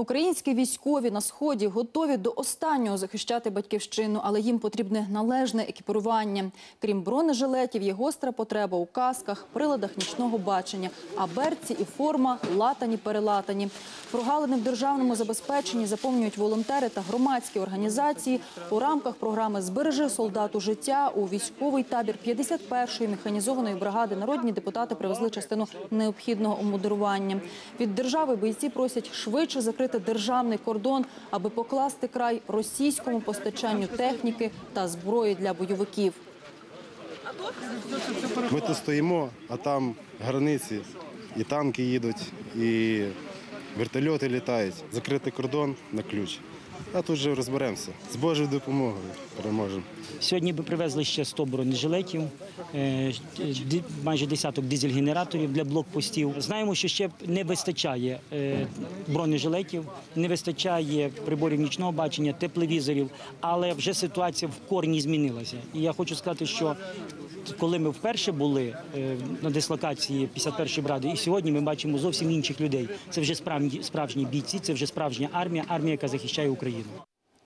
Українські військові на сході готові до останнього захищати батьківщину, але їм потрібне належне екіпірування. Крім бронежилетів, є гостра потреба у касках, приладах нічного бачення, а берці і форма латані перелатані. Прогалини в державному забезпеченні заповнюють волонтери та громадські організації. У рамках програми Збережи солдату життя у військовий табір 51-ї механізованої бригади народні депутати привезли частину необхідного обмундирування. Від держави бійці просять швидше закрити державний кордон, аби покласти край російському постачанню техніки та зброї для бойовиків. Ми тут стоїмо, а там границі, і танки їдуть, і вертольоти літають. Закритий кордон на ключ. А тут же розберемося. З Божою допомогою переможемо. Сьогодні ми привезли ще 100 бронежилетів, е, майже десяток дизель-генераторів для блокпостів. Знаємо, що ще не вистачає е, бронежилетів, не вистачає приборів нічного бачення, тепловізорів, але вже ситуація в корні змінилася. І я хочу сказати, що коли ми вперше були е, на дислокації 51-ї бригади, і сьогодні ми бачимо зовсім інших людей. Це вже справжні бійці, це вже справжня армія, армія, яка захищає Україну. Rīn.